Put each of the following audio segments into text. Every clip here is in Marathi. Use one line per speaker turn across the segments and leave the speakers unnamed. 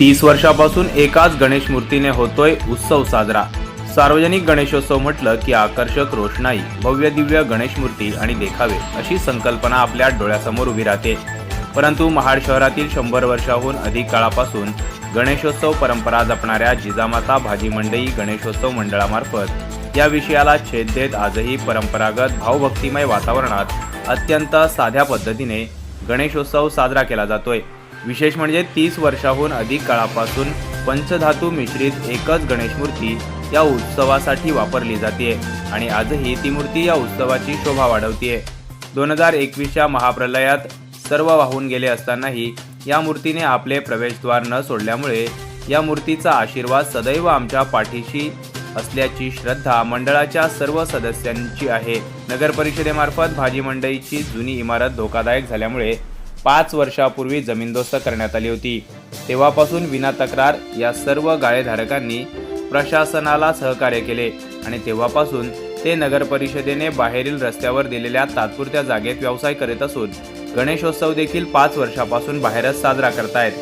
तीस वर्षापासून एकाच गणेश मूर्तीने होतोय उत्सव साजरा. सार्वजनिक गणेशोत्सव म्हटलं की आकर्षक रोषणाई भव्य दिव्य गणेश मूर्ती आणि देखावे अशी संकल्पना आपल्या डोळ्यासमोर उभी राहते. परंतु महाड शहरातील शंभर वर्षाहून अधिक काळापासून गणेशोत्सव परंपरा जपणाऱ्या जिजामाता भाजी मंडई गणेशोत्सव मंडळामार्फत या विषयाला छेद देत आजही परंपरागत भावभक्तिमय वातावरणात अत्यंत साध्या पद्धतीने गणेशोत्सव साजरा केला जातोय. विशेष म्हणजे तीस वर्षाहून अधिक काळापासून पंचधातू मिश्रित एकच गणेश मूर्ती या उत्सवासाठी वापरली जाते आणि आजही ती मूर्ती या उत्सवाची शोभा वाढवते दोन हजार एकवीसच्या महाप्रलयात सर्व वाहून गेले असतानाही या मूर्तीने आपले प्रवेशद्वार न सोडल्यामुळे या मूर्तीचा आशीर्वाद सदैव आमच्या पाठीशी असल्याची श्रद्धा मंडळाच्या सर्व सदस्यांची आहे. नगर परिषदेमार्फत भाजी मंडईची जुनी इमारत धोकादायक झाल्यामुळे पाच वर्षापूर्वी जमीनदोस्त करण्यात आली होती. तेव्हापासून विना तक्रार या सर्व गाळेधारकांनी प्रशासनाला सहकार्य केले आणि तेव्हापासून ते नगर परिषदेने बाहेरील रस्त्यावर दिलेल्या तात्पुरत्या जागेत व्यवसाय करीत असून गणेशोत्सव देखील पाच वर्षापासून बाहेरच साजरा करतायत.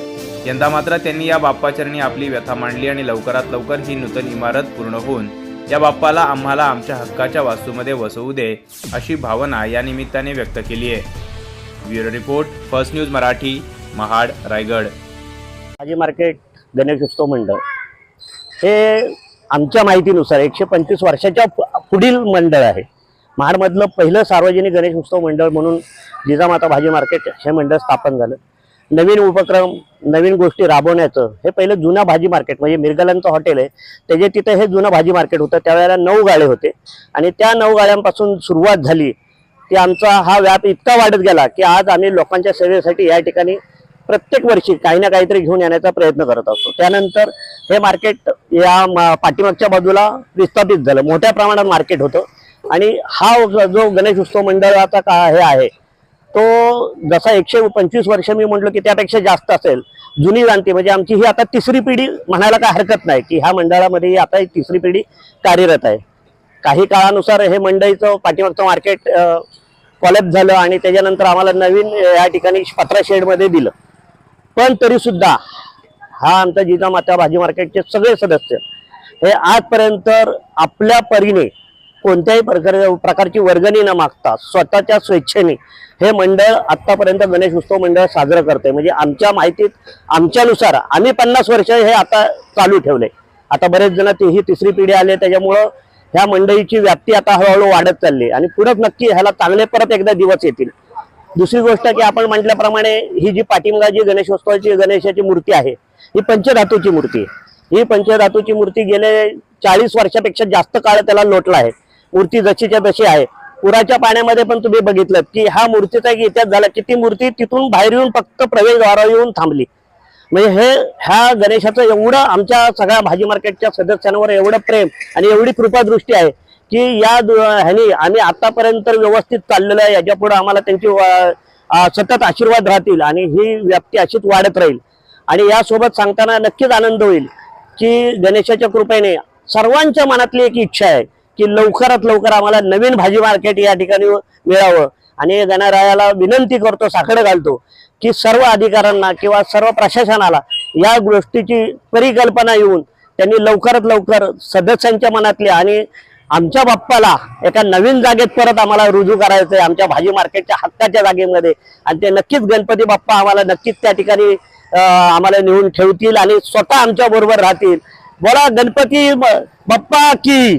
यंदा मात्र त्यांनी या बाप्पाचरणी आपली व्यथा मांडली आणि लवकरात लवकर ही नूतन इमारत पूर्ण होऊन या बाप्पाला आम्हाला आमच्या हक्काच्या वास्तूमध्ये वसवू दे अशी भावना या निमित्ताने व्यक्त केली आहे. Bureau report first news Marathi Mahad Raigad.
भाजी मार्केट गणेश उत्सव मंडळ. हे आमच्या माहितीनुसार एकशे पंचवीस वर्षाच्या पुढील मंडळ आहे. महाडमधलं पहिलं सार्वजनिक गणेश उत्सव मंडळ म्हणून जिजामाता भाजी मार्केट हे मंडळ स्थापन झालं. नवीन उपक्रम नवीन गोष्टी राबवण्याचं हे पहिलं जुना भाजी मार्केट म्हणजे मिरगलांचं हॉटेल आहे. त्याचे तिथं हे जुनं भाजी मार्केट होतं. त्यावेळेला नऊ गाळे होते. आणि त्या नऊ गाड्यांपासून सुरुवात झाली. की आमचा हा व्याप इतका वाढत गेला की आज आम्ही लोकांच्या सेवेसाठी या ठिकाणी प्रत्येक वर्षी काही ना काहीतरी घेऊन येण्याचा प्रयत्न करत असतो. त्यानंतर हे मार्केट या पाठीमागच्या बाजूला विस्थापित झालं. मोठ्या प्रमाणात मार्केट होतं. आणि हा जो गणेश उत्सव मंडळाचा का हे आहे तो जसा एकशे पंचवीस वर्ष मी म्हटलो की त्यापेक्षा जास्त असेल. जुनी जाणती म्हणजे आमची ही आता तिसरी पिढी म्हणायला काय हरकत नाही की ह्या मंडळामध्ये ही आता ही तिसरी पिढी कार्यरत आहे. काही काळानुसार हे मंडईचं पाठीमागचं मार्केट कॉलेप झालं आणि त्याच्यानंतर आम्हाला नवीन या ठिकाणी पत्रा शेडमध्ये दिलं. पण तरीसुद्धा हा आमचा जिजामाता भाजी मार्केटचे सगळे सदस्य हे आजपर्यंत आपल्या परीने कोणत्याही प्रकार प्रकारची वर्गणी न मागता स्वतःच्या स्वेच्छेने हे मंडळ आत्तापर्यंत गणेश उत्सव मंडळ साजरं करते म्हणजे आमच्या माहितीत आमच्यानुसार आम्ही पन्नास वर्ष हे आता चालू ठेवले. आता बरेच जण ही तिसरी पिढी आले त्याच्यामुळं ह्या मंडळीची व्याप्ती आता हळूहळू वाढत चालली आणि पुढे नक्की ह्याला चांगले परत एकदा दिवस येतील. दुसरी गोष्ट की आपण म्हटल्याप्रमाणे ही जी पाठिंबा जी गणेशोत्सवाची गणेशाची मूर्ती आहे ही पंचधातूची मूर्ती आहे. ही पंचधातूची मूर्ती गेले चाळीस वर्षापेक्षा जास्त काळ त्याला लोटला आहे. मूर्ती जशीच्या जशी आहे. पुराच्या पाण्यामध्ये पण तुम्ही बघितलं की हा मूर्तीचा एक इतिहास झाला. की ती मूर्ती तिथून बाहेर येऊन फक्त प्रवेशद्वारावर येऊन थांबली. म्हणजे हे ह्या गणेशाचं एवढं आमच्या सगळ्या भाजी मार्केटच्या सदस्यांवर एवढं प्रेम आणि एवढी कृपादृष्टी आहे की या ह्यानी आम्ही आतापर्यंत व्यवस्थित चाललेलं आहे. याच्यापुढे आम्हाला त्यांची सतत आशीर्वाद राहतील आणि ही व्याप्ती अशीच वाढत राहील. आणि यासोबत सांगताना नक्कीच आनंद होईल की गणेशाच्या कृपेने सर्वांच्या मनातली एक इच्छा आहे की लवकरात लवकर आम्हाला नवीन भाजी मार्केट या ठिकाणी मिळावं. आणि गणरायाला विनंती करतो साखर घालतो. की सर्व अधिकाऱ्यांना किंवा सर्व प्रशासनाला या गोष्टीची परिकल्पना येऊन त्यांनी लवकरात लवकर सदस्यांच्या मनातली आणि आमच्या बाप्पाला एका नवीन जागेत परत आम्हाला रुजू करायचं आहे आमच्या भाजी मार्केटच्या हक्काच्या जागेमध्ये. आणि ते नक्कीच गणपती बाप्पा आम्हाला नक्कीच त्या ठिकाणी आम्हाला नेऊन ठेवतील आणि स्वतः आमच्या बरोबर राहतील. बोला गणपती बाप्पा की